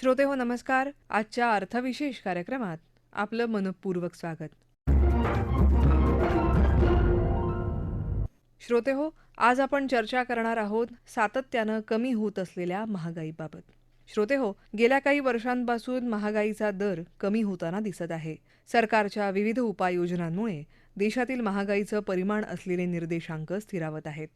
श्रोते हो नमस्कार. आजच्या अर्थविशेष कार्यक्रमात आपलं मनपूर्वक स्वागत. श्रोते हो आज आपण चर्चा करणार आहोत सातत्यानं कमी होत असलेल्या महागाईबाबत. श्रोते हो गेल्या काही वर्षांपासून महागाईचा दर कमी होताना दिसत आहे. सरकारच्या विविध उपाययोजनांमुळे देशातील महागाईचं परिमाण असलेले निर्देशांक स्थिरावत आहेत.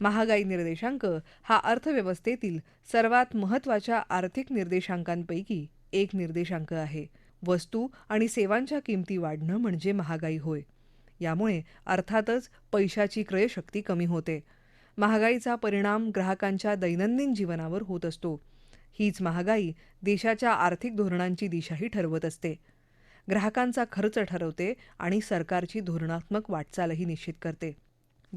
महागाई निर्देशांक हा अर्थव्यवस्थेतील सर्वात महत्त्वाच्या आर्थिक निर्देशांकांपैकी एक निर्देशांक आहे. वस्तू आणि सेवांच्या किमती वाढणं म्हणजे महागाई होय. यामुळे अर्थातच पैशाची क्रयशक्ती कमी होते. महागाईचा परिणाम ग्राहकांच्या दैनंदिन जीवनावर होत असतो. हीच महागाई देशाच्या आर्थिक धोरणांची दिशाही ठरवत असते. ग्राहकांचा खर्च ठरवते आणि सरकारची धोरणात्मक वाटचालही निश्चित करते.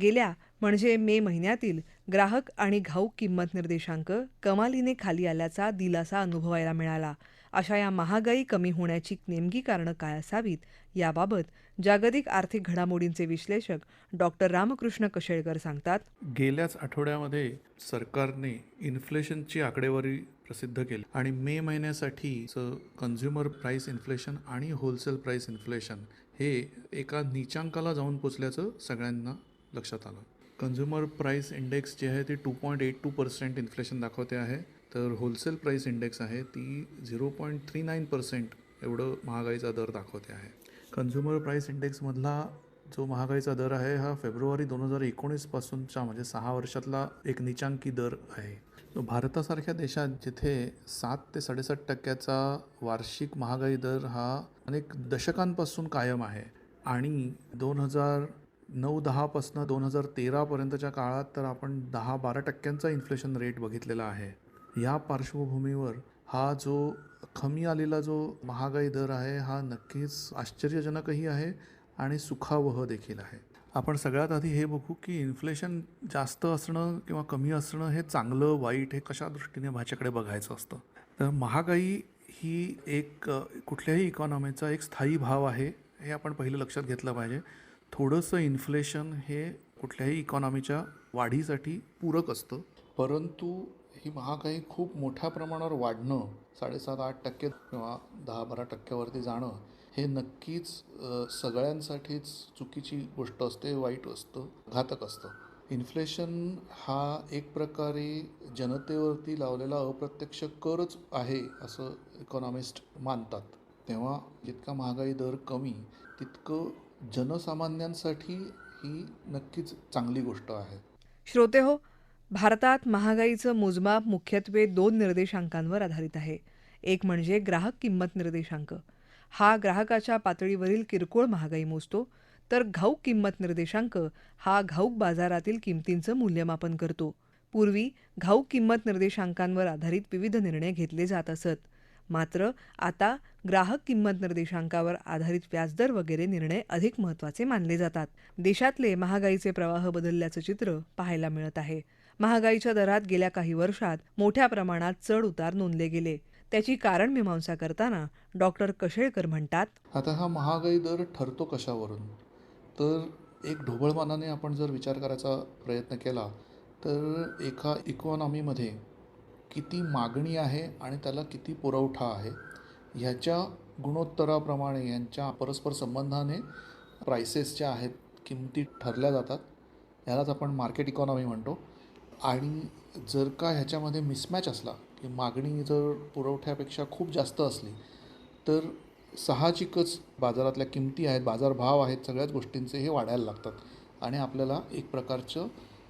गेल्या म्हणजे मे महिन्यातील ग्राहक आणि घाऊक किंमत निर्देशांक कमालीने खाली आल्याचा दिलासा अनुभवायला मिळाला. अशा या महागाई कमी होण्याची नेमकी कारणं काय असावीत याबाबत जागतिक आर्थिक घडामोडींचे विश्लेषक डॉक्टर रामकृष्ण कशेळकर सांगतात. गेल्याच आठवड्यामध्ये सरकारने इन्फ्लेशनची आकडेवारी प्रसिद्ध केली आणि मे महिन्यासाठी कन्झ्युमर प्राईस इन्फ्लेशन आणि होलसेल प्राईस इन्फ्लेशन हे एका नीचांकाला जाऊन पोचल्याचं सगळ्यांना लक्षात आलं. कन्झ्युमर प्राईस इंडेक्स जे आहे ते two point eight two percent inflation दाखवते आहे. तर होलसेल प्राईस इंडेक्स आहे ती zero point three nine percent एवढं महागाईचा दर दाखवते आहे. कन्झ्युमर प्राईस इंडेक्समधला जो महागाईचा दर आहे हा फेब्रुवारी दोन हजार एकोणीसपासूनच्या म्हणजे सहा वर्षातला एक निचांकी दर आहे. तो भारतासारख्या देशात जिथे सात ते साडेसात टक्क्याचा वार्षिक महागाई दर हा अनेक दशकांपासून कायम आहे आणि दोन हजार नऊ दहापासनं दोन हजार तेरापर्यंतच्या काळात तर आपण दहा बारा टक्क्यांचा इन्फ्लेशन रेट बघितलेला आहे. या पार्श्वभूमीवर हा जो कमी आलेला जो महागाई दर आहे हा नक्कीच आश्चर्यजनकही आहे आणि सुखावह देखील आहे. आपण सगळ्यात आधी हे बघू की इन्फ्लेशन जास्त असणं किंवा कमी असणं हे चांगलं वाईट हे कशा दृष्टीने भाच्याकडे बघायचं असतं? तर महागाई ही एक कुठल्याही इकॉनॉमीचा एक स्थायी भाव आहे हे आपण पहिलं लक्षात घेतलं पाहिजे. थोडंसं इन्फ्लेशन हे कुठल्याही इकॉनॉमीच्या वाढीसाठी पूरक असतं. परंतु ही महागाई खूप मोठ्या प्रमाणावर वाढणं साडेसात आठ टक्के किंवा दहा बारा टक्क्यावरती जाणं हे नक्कीच सगळ्यांसाठीच चुकीची गोष्ट असते वाईट असतं घातक असतं. इन्फ्लेशन हा एक प्रकारे जनतेवरती लावलेला अप्रत्यक्ष करच आहे असं इकॉनॉमिस्ट मानतात. तेव्हा जितका महागाई दर कमी तितकं जनसामान्यांसाठी ही नक्कीच चांगली गोष्ट आहे. श्रोते हो भारतात महागाईचं मोजमाप मुख्यत्वे दोन निर्देशांकांवर आधारित आहे. एक म्हणजे ग्राहक किंमत निर्देशांक. हा ग्राहकाच्या पातळीवरील किरकोळ महागाई मोजतो तर घाऊक किंमत निर्देशांक हा घाऊक बाजारातील किमतींचं मूल्यमापन करतो. पूर्वी घाऊक किंमत निर्देशांकांवर आधारित विविध निर्णय घेतले जात असत. मात्र आता ग्राहक किंमत निर्देशांकावर आधारित व्याजदर वगैरे निर्णय अधिक महत्त्वाचे मानले जातात. देशातले महागाईचे प्रवाह बदलल्याचं चित्र पाहायला मिळत आहे. महागाईच्या दरात गेल्या काही वर्षात मोठ्या प्रमाणात चढ उतार नोंदले गेले. त्याची कारण मीमांसा करताना डॉक्टर कशेळकर म्हणतात आता हा महागाई दर ठरतो कशावरून? तर एक ढोबळमानाने आपण जर विचार करायचा प्रयत्न केला तर एका इकॉनॉमीमध्ये किती मागणी आहे आणि त्याला किती पुरवठा आहे ह्याच्या गुणोत्तराप्रमाणे यांच्या परस्पर संबंधाने प्राइसेस ज्या आहेत किमती ठरल्या जातात ह्यालाच आपण मार्केट इकॉनॉमी म्हणतो. आणि जर का ह्याच्यामध्ये मिसमॅच असला की मागणी जर पुरवठ्यापेक्षा खूप जास्त असली तर साहजिकच बाजारातल्या किमती आहेत बाजारभाव आहेत सगळ्याच गोष्टींचे हे वाढायला लागतात आणि आपल्याला एक प्रकारचं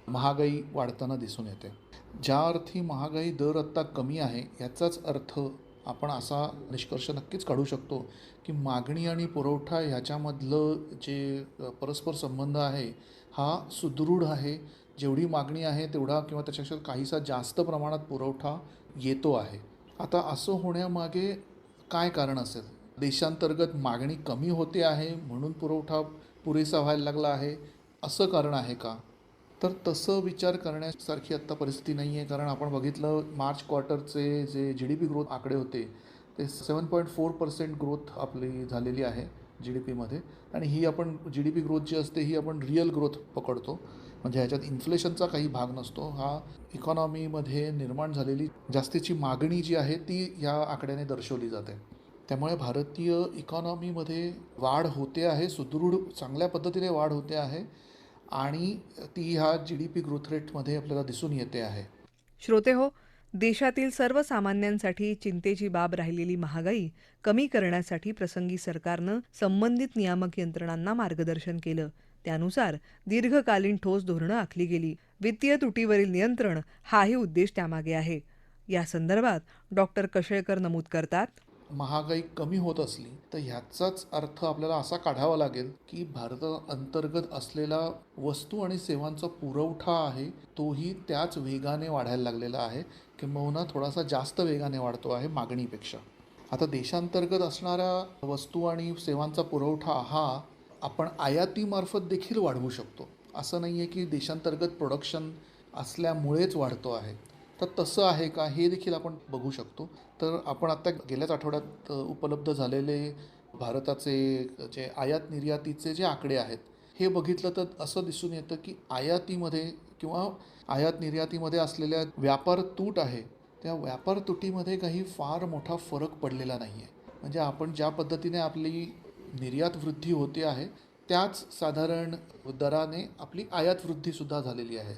महागाई वाढताना दिसून येते. ज्या अर्थी महागाई दर आत्ता कमी आहे याचाच अर्थ आपण असा निष्कर्ष नक्कीच काढू शकतो की मागणी आणि पुरवठा ह्याच्यामधलं जे परस्पर संबंध आहे हा सुदृढ आहे. जेवढी मागणी आहे तेवढा किंवा त्याच्यापेक्षा काहीसा जास्त प्रमाणात पुरवठा येतो आहे. आता असं होण्यामागे काय कारण असेल? देशांतर्गत मागणी कमी होते आहे म्हणून पुरवठा पुरेसा व्हायला लागला आहे असं कारण आहे का? तर तसं विचार करण्यासारखी आत्ता परिस्थिती नाही आहे कारण आपण बघितलं मार्च क्वार्टरचे जे जी डी पी ग्रोथ आकडे होते ते seven point four percent growth आपली झालेली आहे जी डी पीमध्ये आणि ही आपण जी डी पी ग्रोथ जी असते ही आपण रिअल ग्रोथ पकडतो. म्हणजे ह्याच्यात इन्फ्लेशनचा काही भाग नसतो. हा इकॉनॉमीमध्ये निर्माण झालेली जास्तीची मागणी जी आहे ती या आकड्याने दर्शवली जाते. त्यामुळे भारतीय इकॉनॉमीमध्ये वाढ होते आहे सुदृढ चांगल्या पद्धतीने वाढ होते आहे. आणि ती ह्या जी डी पी ग्रोथ रेटमध्ये आपल्याला दिसून येते आहे. श्रोते हो देशातील सर्वसामान्यांसाठी चिंतेची बाब राहिलेली महागाई कमी करण्यासाठी प्रसंगी सरकारनं संबंधित नियामक यंत्रणांना मार्गदर्शन केलं. त्यानुसार दीर्घकालीन ठोस धोरणं आखली गेली. वित्तीय तुटीवरील नियंत्रण हाही उद्देश त्यामागे आहे. या संदर्भात डॉक्टर कशेळकर नमूद करतात. महागाई कमी होत असली तर ह्याचाच अर्थ आपल्याला असा काढावा लागेल की भारता अंतर्गत असलेला वस्तू आणि सेवांचा पुरवठा आहे तोही त्याच वेगाने वाढायला लागलेला आहे. किंबहुना थोडासा जास्त वेगाने वाढतो आहे मागणीपेक्षा. आता देशांतर्गत असणाऱ्या वस्तू आणि सेवांचा पुरवठा हा आपण आयातीमार्फत देखील वाढवू शकतो. असं नाही आहे की देशांतर्गत प्रोडक्शन असल्यामुळेच वाढतो आहे. तर तसं आहे का? हे देखील आपण बघू शकतो. तर आपण आत्ता गेल्याच आठवड्यात उपलब्ध झालेले भारताचे जे आयात निर्यातीचे जे आकडे आहेत हे बघितलं तर असं दिसून येतं की आयातीमध्ये किंवा आयात निर्यातीमध्ये असलेल्या व्यापार तूट आहे त्या व्यापार तुटीमध्ये काही फार मोठा फरक पडलेला नाही आहे म्हणजे आपण ज्या पद्धतीने आपली निर्यात वृद्धी होते आहे त्याच साधारण दराने आपली आयात वृद्धीसुद्धा झालेली आहे.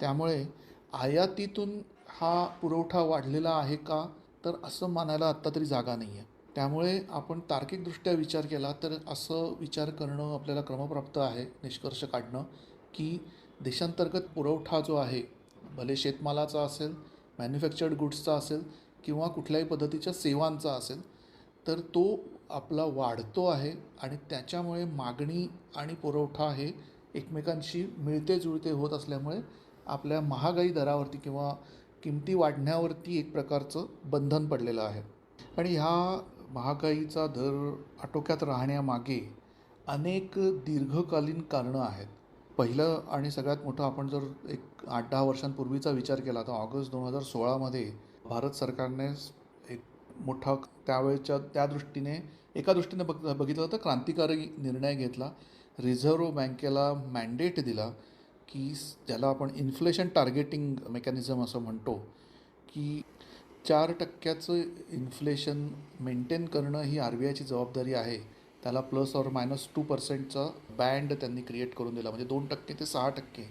त्यामुळे आयातीतून हा पुरवठा वाढलेला आहे का? तर असं मानायला आत्ता तरी जागा नाही आहे त्यामुळे आपण तार्किकदृष्ट्या विचार केला तर असं विचार करणं आपल्याला क्रमप्राप्त आहे निष्कर्ष काढणं की देशांतर्गत पुरवठा जो आहे भले शेतमालाचा असेल मॅन्युफॅक्चर्ड गुड्सचा असेल किंवा कुठल्याही पद्धतीच्या सेवांचा असेल तर तो आपला वाढतो आहे आणि त्याच्यामुळे मागणी आणि पुरवठा हे एकमेकांशी मिळते जुळते होत असल्यामुळे आपल्या महागाई दरावरती किंवा किमती वाढण्यावरती एक प्रकारचं बंधन पडलेलं आहे. आणि ह्या महागाईचा दर आटोक्यात राहण्यामागे अनेक दीर्घकालीन कारणं आहेत. पहिलं आणि सगळ्यात मोठं आपण जर एक आठ दहा वर्षांपूर्वीचा विचार केला तर ऑगस्ट दोन हजार सोळामध्ये भारत सरकारने एक मोठा त्यावेळच्या त्या दृष्टीने एका दृष्टीने बघ बघितलं तर क्रांतिकारी निर्णय घेतला. रिझर्व्ह बँकेला मॅन्डेट दिला. की ज्याला आपण इन्फ्लेशन टार्गेटिंग मेकॅनिझम असं म्हणतो की चार टक्क्याचं इन्फ्लेशन मेंटेन करणं ही आर बी आयची जबाबदारी आहे. त्याला प्लस और मायनस टू पर्सेंटचा बँड त्यांनी क्रिएट करून दिला. म्हणजे दोन टक्के ते सहा टक्के.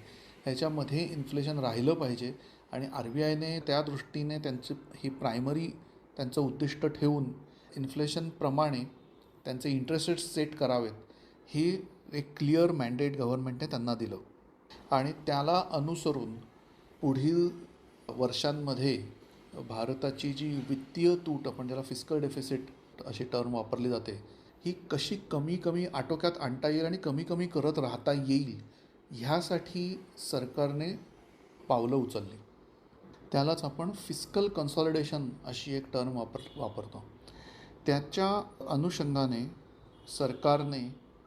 ह्याच्यामध्ये इन्फ्लेशन राहिलं पाहिजे आणि आर बी आयने त्या दृष्टीने त्यांचे ही प्रायमरी त्यांचं उद्दिष्ट ठेवून इन्फ्लेशनप्रमाणे त्यांचे इंटरेस्ट रेट सेट करावेत ही एक क्लिअर मॅन्डेट गव्हर्नमेंटने त्यांना दिलं. आणि त्याला अनुसरून पुढील वर्षांमध्ये भारताची जी वित्तीय तूट आपण ज्याला फिस्कल डेफिसिट अशी टर्म वापरली जाते ही कशी कमी कमी आटोक्यात आणता येईल आणि कमी कमी करत राहता येईल ह्यासाठी सरकारने पावलं उचलली. त्यालाच आपण फिस्कल कन्सॉलिडेशन अशी एक टर्म वापर वापरतो. त्याच्या अनुषंगाने सरकारने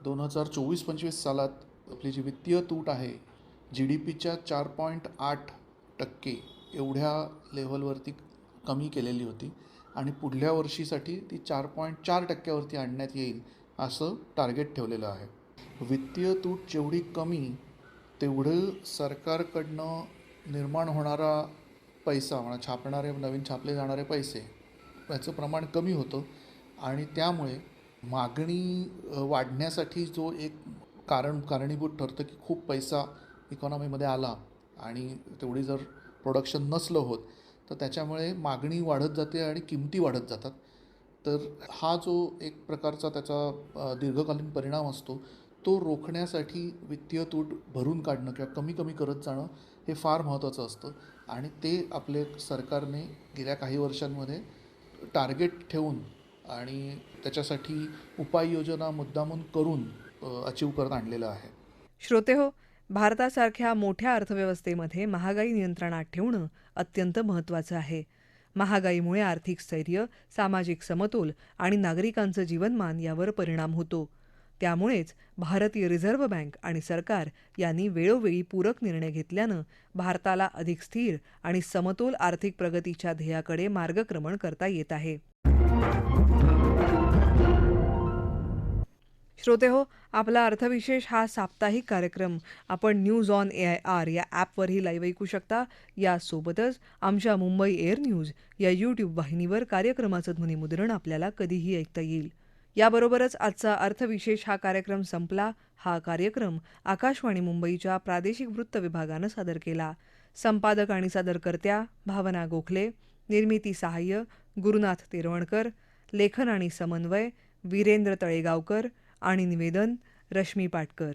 दोन हजार चोवीस पंचवीस सालात आपली जी वित्तीय तूट आहे जी डी पीच्या चार पॉईंट आठ टक्के एवढ्या लेव्हलवरती कमी केलेली होती आणि पुढल्या वर्षीसाठी ती चार पॉईंट चार टक्क्यावरती आणण्यात येईल असं टार्गेट ठेवलेलं आहे. वित्तीय तूट जेवढी कमी तेवढं सरकारकडनं निर्माण होणारा पैसा म्हणा छापणारे नवीन छापले जाणारे पैसे याचं प्रमाण कमी होतं आणि त्यामुळे मागणी वाढण्यासाठी जो एक कारण कारणीभूत ठरतं की खूप पैसा इकॉनॉमीमध्ये आला आणि तेवढी जर प्रोडक्शन नसलं होत तर त्याच्यामुळे मागणी वाढत जाते आणि किमती वाढत जातात. तर हा जो एक प्रकारचा त्याचा दीर्घकालीन परिणाम असतो तो रोखण्यासाठी वित्तीय तूट भरून काढणं किंवा कमी कमी करत जाणं हे फार महत्त्वाचं असतं. आणि ते आपले सरकारने गेल्या काही वर्षांमध्ये टार्गेट ठेवून आणि त्याच्यासाठी उपाययोजना मुद्दामून करून अचीव करत आणलेलं आहे. श्रोते हो भारतासारख्या मोठ्या अर्थव्यवस्थेमध्ये महागाई नियंत्रणात ठेवणं अत्यंत महत्त्वाचं आहे. महागाईमुळे आर्थिक स्थैर्य सामाजिक समतोल आणि नागरिकांचं जीवनमान यावर परिणाम होतो. त्यामुळेच भारतीय रिझर्व्ह बँक आणि सरकार यांनी वेळोवेळी पूरक निर्णय घेतल्यानं भारताला अधिक स्थिर आणि समतोल आर्थिक प्रगतीच्या ध्येयाकडे मार्गक्रमण करता येत आहे. श्रोते हो आपला अर्थविशेष हा साप्ताहिक कार्यक्रम. आपण news on A I R या ॲपवरही लाईव्ह ऐकू शकता. यासोबतच आमच्या मुंबई एअर न्यूज या यूट्यूब वाहिनीवर कार्यक्रमाचं ध्वनिमुद्रण आपल्याला कधीही ऐकता येईल. याबरोबरच आजचा अर्थविशेष हा कार्यक्रम संपला. हा कार्यक्रम आकाशवाणी मुंबईच्या प्रादेशिक वृत्त विभागानं सादर केला. संपादक आणि सादरकर्त्या भावना गोखले निर्मिती सहाय्य गुरुनाथ तिरवणकर लेखन आणि समन्वय वीरेंद्र तळेगावकर आणि निवेदन रश्मी पाटकर.